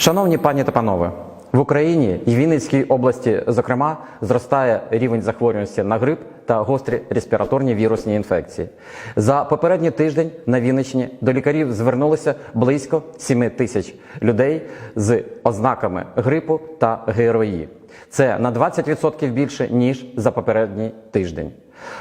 Шановні пані та панове, в Україні і Вінницькій області, зокрема, зростає рівень захворюваності на грип та гострі респіраторні вірусні інфекції. За попередній тиждень на Вінниччині до лікарів звернулося близько 7 тисяч людей з ознаками грипу та ГРВІ. Це на 20% більше ніж за попередній тиждень.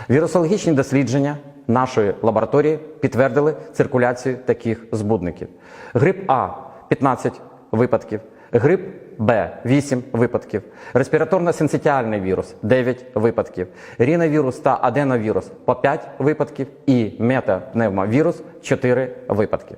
Вірусологічні дослідження нашої лабораторії підтвердили циркуляцію таких збудників: грип А 15 випадків, грип Б 8 випадків, респіраторно-синцитіальний вірус 9 випадків, ріновірус та аденовірус по 5 випадків і метапневмовірус 4 випадки.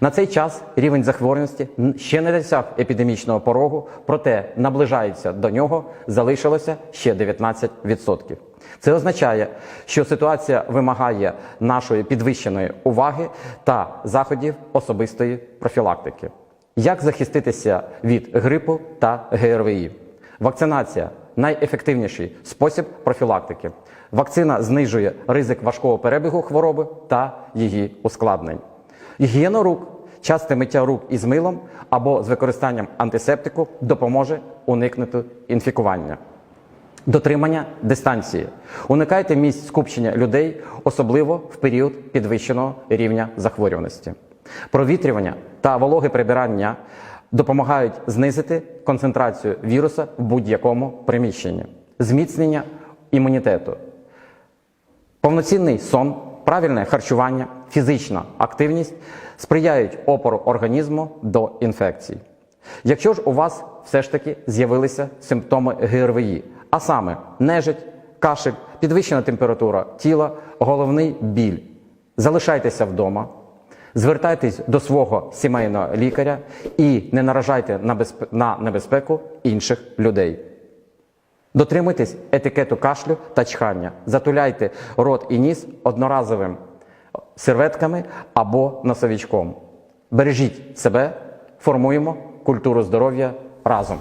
На цей час рівень захворюваності ще не досяг епідемічного порогу, проте наближається до нього, залишилося ще 19%. Це означає, що ситуація вимагає нашої підвищеної уваги та заходів особистої профілактики. Як захиститися від грипу та ГРВІ? Вакцинація найефективніший спосіб профілактики. Вакцина знижує ризик важкого перебігу хвороби та її ускладнень. Гігієна рук, часте миття рук із милом або з використанням антисептику допоможе уникнути інфікування. Дотримання дистанції. Уникайте місць скупчення людей, особливо в період підвищеного рівня захворюваності. Провітрювання та вологе прибирання допомагають знизити концентрацію віруса в будь-якому приміщенні, зміцнення імунітету. Повноцінний сон, правильне харчування, фізична активність сприяють опору організму до інфекцій. Якщо ж у вас все ж таки з'явилися симптоми ГРВІ, а саме нежить, кашель, підвищена температура тіла, головний біль, залишайтеся вдома, звертайтесь до свого сімейного лікаря і не наражайте на, безпе- на небезпеку інших людей. Дотримуйтесь етикету кашлю та чхання. Затуляйте рот і ніс одноразовим серветками або носовичком. Бережіть себе, формуємо культуру здоров'я разом.